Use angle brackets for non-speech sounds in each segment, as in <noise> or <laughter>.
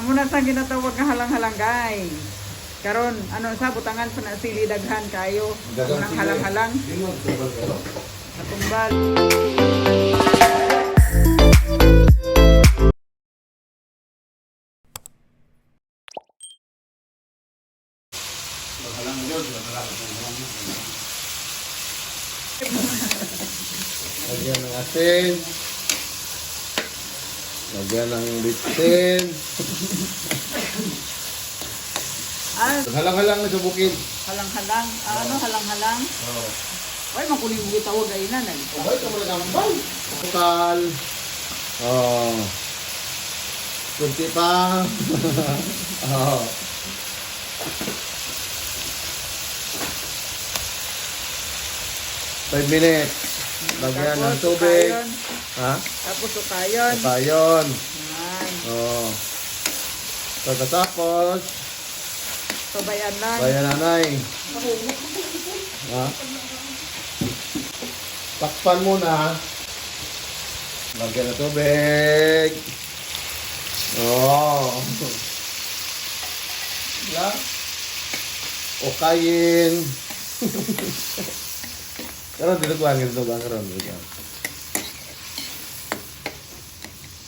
amo na sa ginatawag nga halang-halang guys. Karon ano sa butangan sa na sili daghan kayo. Nang halang-halang katumbal. Lagyan ng asin. Lagyan ng bitin. Ah, Halang-halang na sa bukid. halang-halang. Ah, ano halang-halang? Oo. Ay makulit mo gitawag ay na nag. Okay, ito muna gambal. Bukal. Oh. Kunti pa. <laughs> oh. Five minutes. Lagyan ng Tapos, tubig. ukayon. Ha? Tapos ukayon. Yan. Oh. Pagkatapos, Sabayan lang. bayan nanay. Ha? Takpan muna. Lagyan ng tubig. Oh. O kain. <laughs> Karon dito ko ang dito ba karon dito.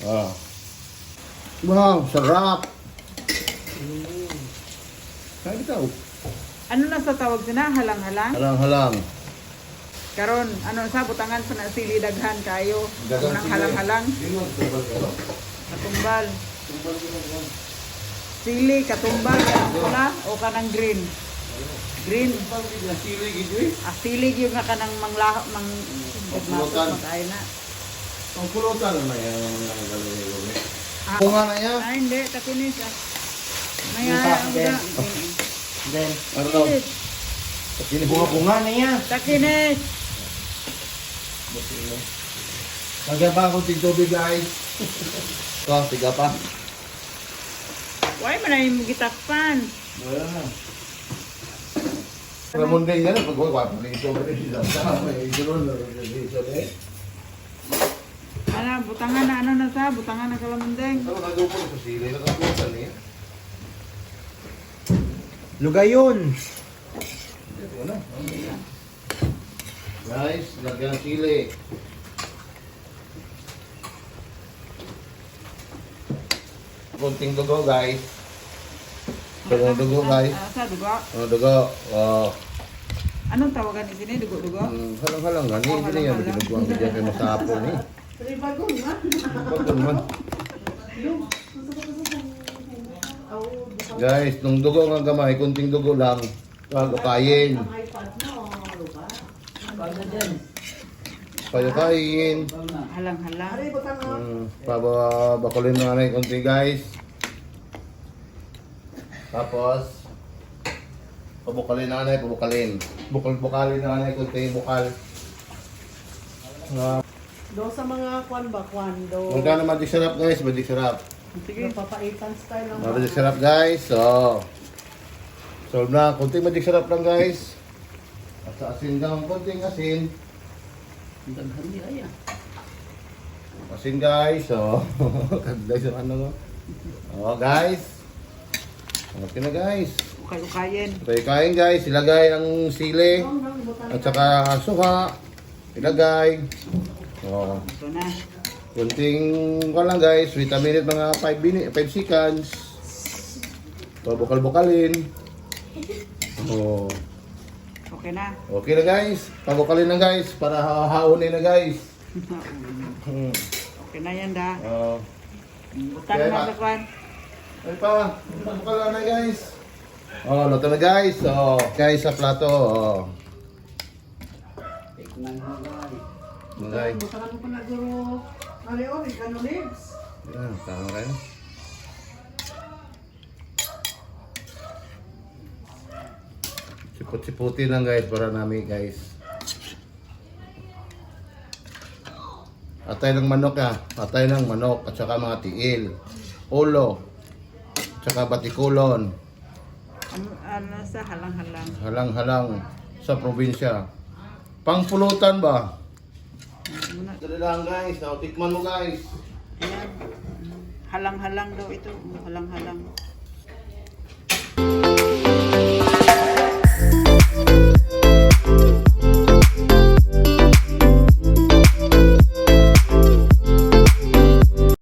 Oh. Wow, sarap. Kaya ito. Ano na sa tawag sina? Halang-halang? Halang-halang. Karon ano sa butangan sa na sili daghan kayo. Sili. halang-halang katumbal. Sili katumbal kanang pula o kanang green. Green. Ah, silig yung nga kanang manglaho mang Pulutan. makain na. Ang pulutan na yan ang mga galing Ah, Bunga na yan. ah, hindi, takinis ah. Isa, ang then. da- Then, Ano daw? ini bunga-bunga na yan. Takinis. Lagyan pa akong tigtubig guys. <laughs> Ito, tiga pa. Why ay mo gitakpan? Wala na. Ramon din yan, pag wala pa rin ito, rin sila. May isulo na rin ito, eh. Ano, butangan na ano na sa, butangan na kalamundeng. Ano nagdupo sa sili, nakaputan eh. Lugayon. Ito na. Guys, lagyan sili. Kunting dugo guys. Kunting dugo guys. Ah, sa dugo. Oh, dugo. Oh. Anong tawagan ni sini dugo-dugo? Hmm, halang-halang nga. Hindi na yan. Binubuang ko dyan kay <laughs> masapon eh. Bagong man. Guys, nung dugo nga gamay, kunting dugo lang. Bago kain. Payo kain. Halang-halang. Hmm, paba bakulin na kunti guys. Tapos, pabukalin na nanay, pabukalin. Bukal-bukalin na nanay kunti bukal. Ah, Do sa mga kwan ba, kwan, do. Naman di sarap guys, magic sarap. Sige. Papaitan style ng Magic sarap guys. So, solve na. Kunting magic sarap lang guys. At sa asin lang, kunting asin. Asin guys. So, <laughs> kagday sa ano no. Oh guys. Okay na guys. Ukay-ukayin. Okay, kain guys. Ilagay ang sili. At saka suha. Ilagay. Oh, Ito na. kunting ko lang guys. Wait a minute mga 5 minutes, 5 seconds. So, bukal-bukalin. Oh. Okay na. Okay na guys. Pabukalin na guys para ha- haunin na guys. Hmm. <laughs> Okay na yan da. Oh. Butang Okay, na ma. sa kwan. Ay pa, pabukal na guys. Oh, luto na guys. Oh, guys sa plato. Oh. Guys. Butangan mo pa na guro. Ano yun, ikano lips. Yan, tama rin. Siput-siputin lang guys para namin guys. Atay ng manok ah. Atay ng manok at saka mga tiil. Ulo. At saka batikulon. Ano, ano sa halang-halang. Halang-halang sa probinsya. Pangpulutan ba? Dali lang guys. Now, tikman mo guys. Ayan. Halang-halang daw ito. Halang-halang.